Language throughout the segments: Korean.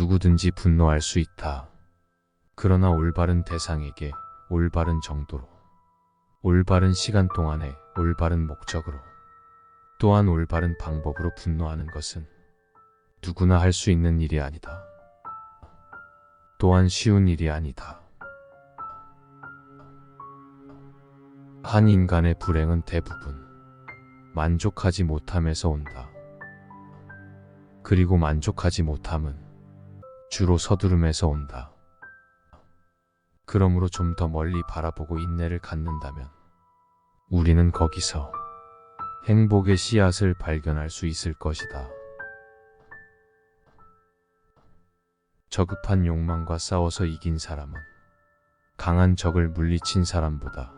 누구든지 분노할 수 있다. 그러나 올바른 대상에게 올바른 정도로, 올바른 시간 동안에 올바른 목적으로, 또한 올바른 방법으로 분노하는 것은 누구나 할 수 있는 일이 아니다. 또한 쉬운 일이 아니다. 한 인간의 불행은 대부분 만족하지 못함에서 온다. 그리고 만족하지 못함은 주로 서두름에서 온다. 그러므로 좀 더 멀리 바라보고 인내를 갖는다면 우리는 거기서 행복의 씨앗을 발견할 수 있을 것이다. 저급한 욕망과 싸워서 이긴 사람은 강한 적을 물리친 사람보다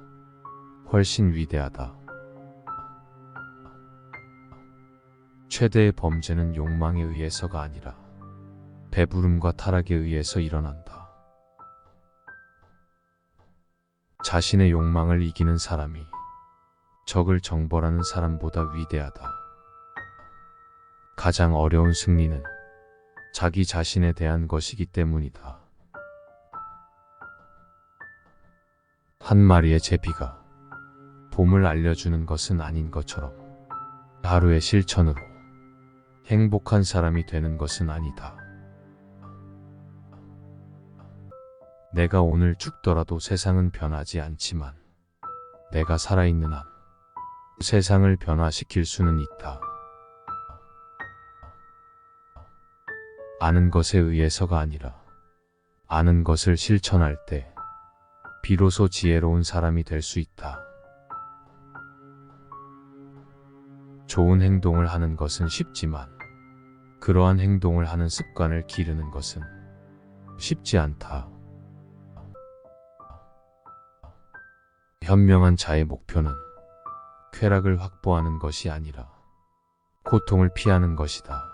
훨씬 위대하다. 최대의 범죄는 욕망에 의해서가 아니라 배부름과 타락에 의해서 일어난다. 자신의 욕망을 이기는 사람이 적을 정벌하는 사람보다 위대하다. 가장 어려운 승리는 자기 자신에 대한 것이기 때문이다. 한 마리의 제비가 봄을 알려주는 것은 아닌 것처럼 하루의 실천으로 행복한 사람이 되는 것은 아니다. 내가 오늘 죽더라도 세상은 변하지 않지만 내가 살아있는 한 세상을 변화시킬 수는 있다. 아는 것에 의해서가 아니라 아는 것을 실천할 때 비로소 지혜로운 사람이 될 수 있다. 좋은 행동을 하는 것은 쉽지만 그러한 행동을 하는 습관을 기르는 것은 쉽지 않다. 현명한 자의 목표는 쾌락을 확보하는 것이 아니라 고통을 피하는 것이다.